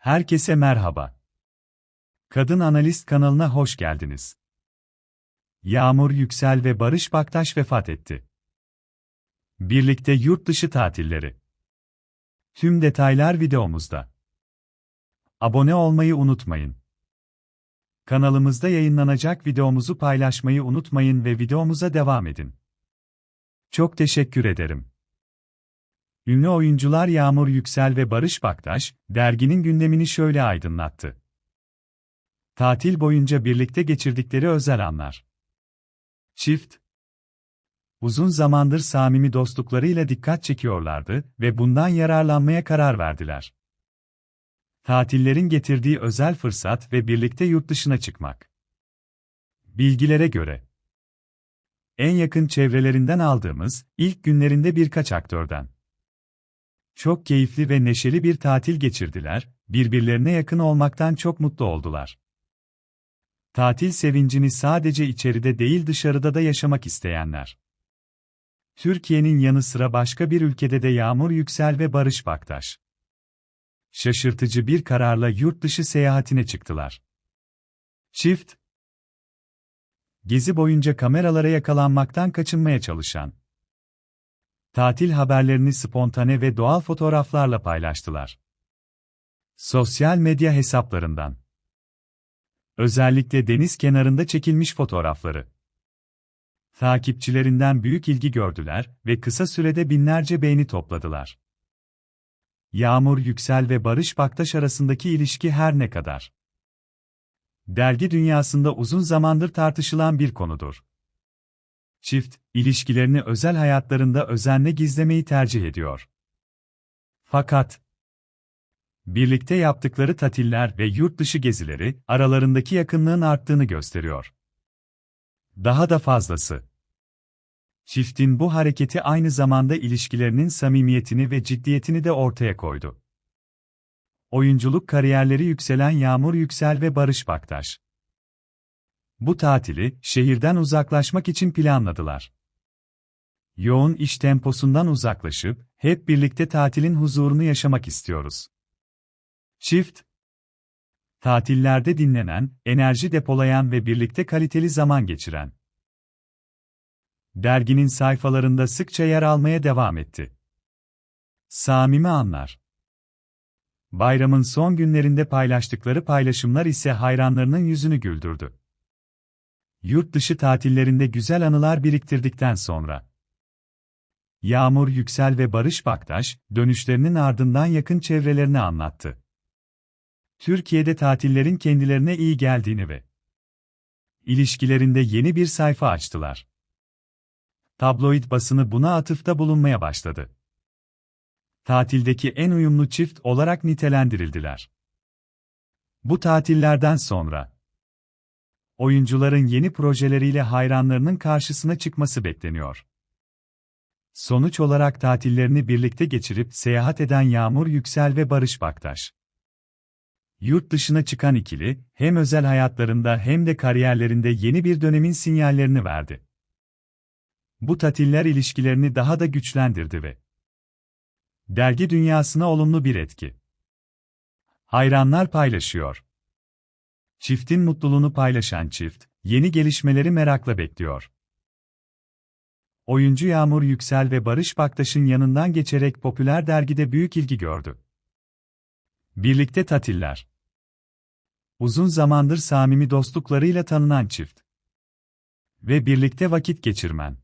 Herkese merhaba. Kadın Analist kanalına hoş geldiniz. Yağmur Yüksel ve Barış Baktaş vefat etti. Birlikte yurt dışı tatilleri. Tüm detaylar videomuzda. Abone olmayı unutmayın. Kanalımızda yayınlanacak videomuzu paylaşmayı unutmayın ve videomuza devam edin. Çok teşekkür ederim. Ünlü oyuncular Yağmur Yüksel ve Barış Baktaş, derginin gündemini şöyle aydınlattı. Tatil boyunca birlikte geçirdikleri özel anlar. Çift, uzun zamandır samimi dostluklarıyla dikkat çekiyorlardı ve bundan yararlanmaya karar verdiler. Tatillerin getirdiği özel fırsat ve birlikte yurt dışına çıkmak. Bilgilere göre, en yakın çevrelerinden aldığımız, ilk günlerinde birkaç aktörden. Çok keyifli ve neşeli bir tatil geçirdiler, birbirlerine yakın olmaktan çok mutlu oldular. Tatil sevincini sadece içeride değil dışarıda da yaşamak isteyenler. Türkiye'nin yanı sıra başka bir ülkede de Yağmur Yüksel ve Barış Baktaş. Şaşırtıcı bir kararla yurt dışı seyahatine çıktılar. Çift, Gezi boyunca kameralara yakalanmaktan kaçınmaya çalışan, tatil haberlerini spontane ve doğal fotoğraflarla paylaştılar. Sosyal medya hesaplarından. Özellikle deniz kenarında çekilmiş fotoğrafları. Takipçilerinden büyük ilgi gördüler ve kısa sürede binlerce beğeni topladılar. Yağmur Yüksel ve Barış Baktaş arasındaki ilişki her ne kadar. Dergi dünyasında uzun zamandır tartışılan bir konudur. Çift, ilişkilerini özel hayatlarında özenle gizlemeyi tercih ediyor. Fakat, birlikte yaptıkları tatiller ve yurt dışı gezileri, aralarındaki yakınlığın arttığını gösteriyor. Daha da fazlası. Çiftin bu hareketi aynı zamanda ilişkilerinin samimiyetini ve ciddiyetini de ortaya koydu. Oyunculuk kariyerleri yükselen Yağmur Yüksel ve Barış Baktaş. Bu tatili şehirden uzaklaşmak için planladılar. Yoğun iş temposundan uzaklaşıp hep birlikte tatilin huzurunu yaşamak istiyoruz. Çift Tatillerde dinlenen, enerji depolayan ve birlikte kaliteli zaman geçiren. Derginin sayfalarında sıkça yer almaya devam etti. Samimi anlar. Bayramın son günlerinde paylaştıkları paylaşımlar ise hayranlarının yüzünü güldürdü. Yurt dışı tatillerinde güzel anılar biriktirdikten sonra. Yağmur Yüksel ve Barış Baktaş, dönüşlerinin ardından yakın çevrelerini anlattı. Türkiye'de tatillerin kendilerine iyi geldiğini ve ilişkilerinde yeni bir sayfa açtılar. Tabloid basını buna atıfta bulunmaya başladı. Tatildeki en uyumlu çift olarak nitelendirildiler. Bu tatillerden sonra oyuncuların yeni projeleriyle hayranlarının karşısına çıkması bekleniyor. Sonuç olarak tatillerini birlikte geçirip seyahat eden Yağmur Yüksel ve Barış Baktaş. Yurt dışına çıkan ikili, hem özel hayatlarında hem de kariyerlerinde yeni bir dönemin sinyallerini verdi. Bu tatiller ilişkilerini daha da güçlendirdi ve dergi dünyasına olumlu bir etki. Hayranlar paylaşıyor. Çiftin mutluluğunu paylaşan çift, yeni gelişmeleri merakla bekliyor. Oyuncu Yağmur Yüksel ve Barış Baktaş'ın yanından geçerek popüler dergide büyük ilgi gördü. Birlikte tatiller. Uzun zamandır samimi dostluklarıyla tanınan çift. Ve birlikte vakit geçirmen.